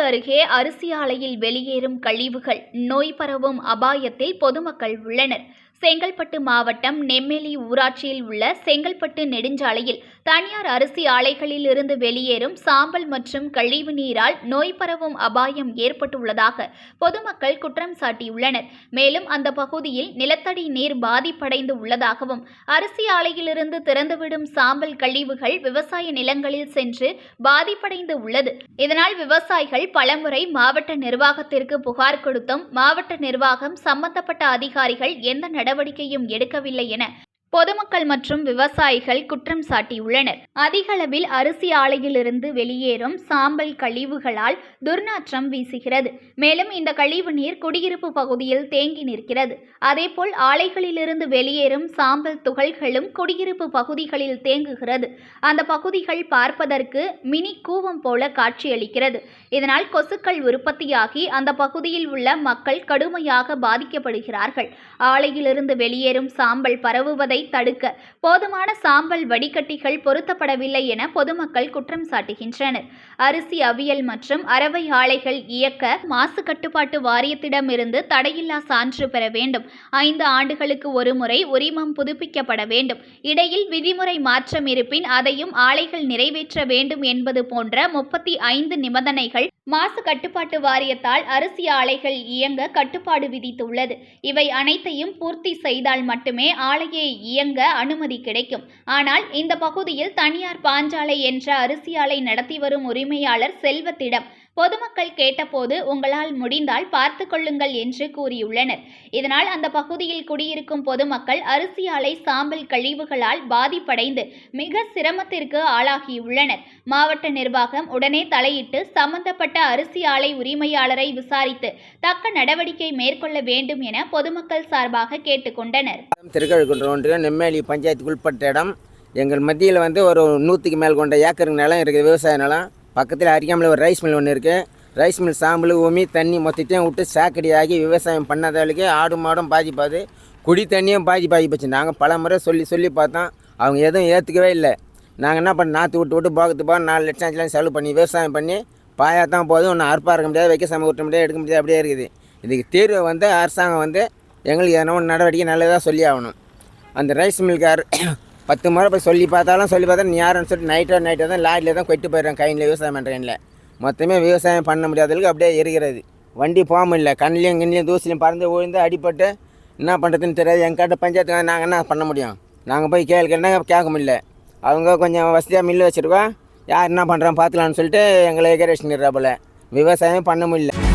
அருகே அரிசி ஆலையில் வெளியேறும் கழிவுகள் நோய் பரவும் அபாயத்தில் பொதுமக்கள் உள்ளனர். செங்கல்பட்டு மாவட்டம் நெம்மேலி ஊராட்சியில் உள்ள செங்கல்பட்டு நெடுஞ்சாலையில் தனியார் அரிசி ஆலைகளில் இருந்து வெளியேறும் சாம்பல் மற்றும் கழிவு நீரால் நோய் பரவும் அபாயம் ஏற்பட்டுள்ளதாக பொதுமக்கள் குற்றம் சாட்டியுள்ளனர். மேலும் அந்த பகுதியில் நிலத்தடி நீர் பாதிப்படைந்து உள்ளதாகவும் அரிசி ஆலையிலிருந்து திறந்துவிடும் சாம்பல் கழிவுகள் விவசாய நிலங்களில் சென்று பாதிப்படைந்து உள்ளது. இதனால் விவசாயிகள் பலமுறை மாவட்ட நிர்வாகத்திற்கு புகார் கொடுத்தும் மாவட்ட நிர்வாகம் சம்பந்தப்பட்ட அதிகாரிகள் எந்த நடவடிக்கையும் எடுக்கவில்லை என பொதுமக்கள் மற்றும் விவசாயிகள் குற்றம் சாட்டியுள்ளனர். அதிகளவில் அரிசி ஆலையிலிருந்து வெளியேறும் சாம்பல் கழிவுகளால் துர்நாற்றம் வீசுகிறது. மேலும் இந்த கழிவு நீர் குடியிருப்பு பகுதியில் தேங்கி நிற்கிறது. அதேபோல் ஆலைகளிலிருந்து வெளியேறும் சாம்பல் துகள்களும் குடியிருப்பு பகுதிகளில் தேங்குகிறது. அந்த பகுதிகள் பார்ப்பதற்கு மினி கூவம் போல காட்சியளிக்கிறது. இதனால் கொசுக்கள் உற்பத்தியாகி அந்த பகுதியில் உள்ள மக்கள் கடுமையாக பாதிக்கப்படுகிறார்கள். ஆலையிலிருந்து வெளியேறும் சாம்பல் பரவுவதை தடுக்க போதுமான சாம்பல் வடிகட்டிகள் பொருத்தப்படவில்லை என பொதுமக்கள் குற்றம் சாட்டுகின்றனர். அரிசி அவியல் மற்றும் அரவை ஆலைகள் இயக்க மாசு கட்டுப்பாட்டு வாரியத்திடமிருந்து தடையில்லா சான்று பெற வேண்டும். ஐந்து ஆண்டுகளுக்கு ஒருமுறை உரிமம் புதுப்பிக்கப்பட வேண்டும். இடையில் விதிமுறை மாற்றம் இருப்பின் அதையும் ஆலைகள் நிறைவேற்ற வேண்டும் என்பது போன்ற முப்பத்தி ஐந்து நிபந்தனைகள் மாசு கட்டுப்பாட்டு வாரியத்தால் அரிசி ஆலைகள் இயங்க கட்டுப்பாடு விதித்துள்ளது. இவை அனைத்தையும் பூர்த்தி செய்தால் மட்டுமே ஆலையை இயங்க அனுமதி கிடைக்கும். ஆனால் இந்த பகுதியில் தனியார் பாஞ்சாலை என்ற அரிசி ஆலை நடத்தி வரும் உரிமையாளர் செல்வத்திடம் பொதுமக்கள் கேட்டபோது உங்களால் முடிந்தால் பார்த்து கொள்ளுங்கள் என்று கூறியுள்ளனர். இதனால் அந்த பகுதியில் குடியிருக்கும் பொதுமக்கள் அரிசி ஆலை சாம்பல் கழிவுகளால் பாதிப்படைந்து மிக சிரமத்திற்கு ஆளாகியுள்ளனர். மாவட்ட நிர்வாகம் உடனே தலையிட்டு சம்பந்தப்பட்ட அரிசி ஆலை உரிமையாளரை விசாரித்து தக்க நடவடிக்கை மேற்கொள்ள வேண்டும் என பொதுமக்கள் சார்பாக கேட்டுக்கொண்டனர். திருக்கழுக்குன்ற ஒன்றியம் நெம்மேலி பஞ்சாயத்துக்கு உட்பட்ட இடம். எங்கள் மத்தியில் வந்து ஒரு நூற்றுக்கு மேல் கொண்ட ஏக்கர் நிலம் இருக்குது விவசாய நிலம். பக்கத்தில் அரிக்காமல் ஒரு ரைஸ் மில் ஒன்று இருக்குது ரைஸ் மில் சாம்பல் உமி தண்ணி மொத்தத்தையும் விட்டு சாக்கடியாகி விவசாயம் பண்ணாதவளுக்கு ஆடு மாடும் பாதிப்பாது. குடி தண்ணியும் பாதி போச்சு. நாங்கள் பல முறை சொல்லி சொல்லி பார்த்தோம். அவங்க எதுவும் ஏற்றுக்கவே இல்லை. நாங்கள் என்ன பண்ண நாற்று விட்டு விட்டு போகிறது போக நாலு லட்சம் அஞ்சு லட்சம் செலவு பண்ணி விவசாயம் பண்ணி பாயா தான் போதும். ஒன்றும் அறுப்பாக இருக்க முடியாது வைக்க சம முடியாது எடுக்க முடியாது அப்படியே இருக்குது. இதுக்கு தீர்வு வந்து அரசாங்கம் வந்து எங்களுக்கு எதனா ஒன்று நடவடிக்கை நல்லதாக சொல்லி ஆகணும். அந்த ரைஸ் மில்கார் பத்து முறை போய் சொல்லி பார்த்தாலும் சொல்லி பார்த்தா நீ யாருன்னு சொல்லிட்டு நைட்டோ நைட்டோ தான் லாரியில் தான் கொட்டு போயிடுறேன். கையில் விவசாயம் பண்ணுறேன்ல மொத்தமே விவசாயம் பண்ண முடியாதளவுக்கு அப்படியே இருக்கிறது வண்டி போக முடியல கண்ணிலையும் கிண்ணிலையும் தூசிலையும் பறந்து விழுந்து அடிப்பட்டு என்ன பண்ணுறதுன்னு தெரியாது. எங்கிட்ட பஞ்சாயத்து நாங்கள் என்ன பண்ண முடியும்? நாங்கள் போய் கேள்வி கேட்டால் கேட்க முடியல. அவங்க கொஞ்சம் வசதியாக மில்லு வச்சுருக்கோம் யார் என்ன பண்ணுறான் பார்த்துக்கலான்னு சொல்லிட்டு எங்களை எகரேஷன் போல். விவசாயம் பண்ண முடியல.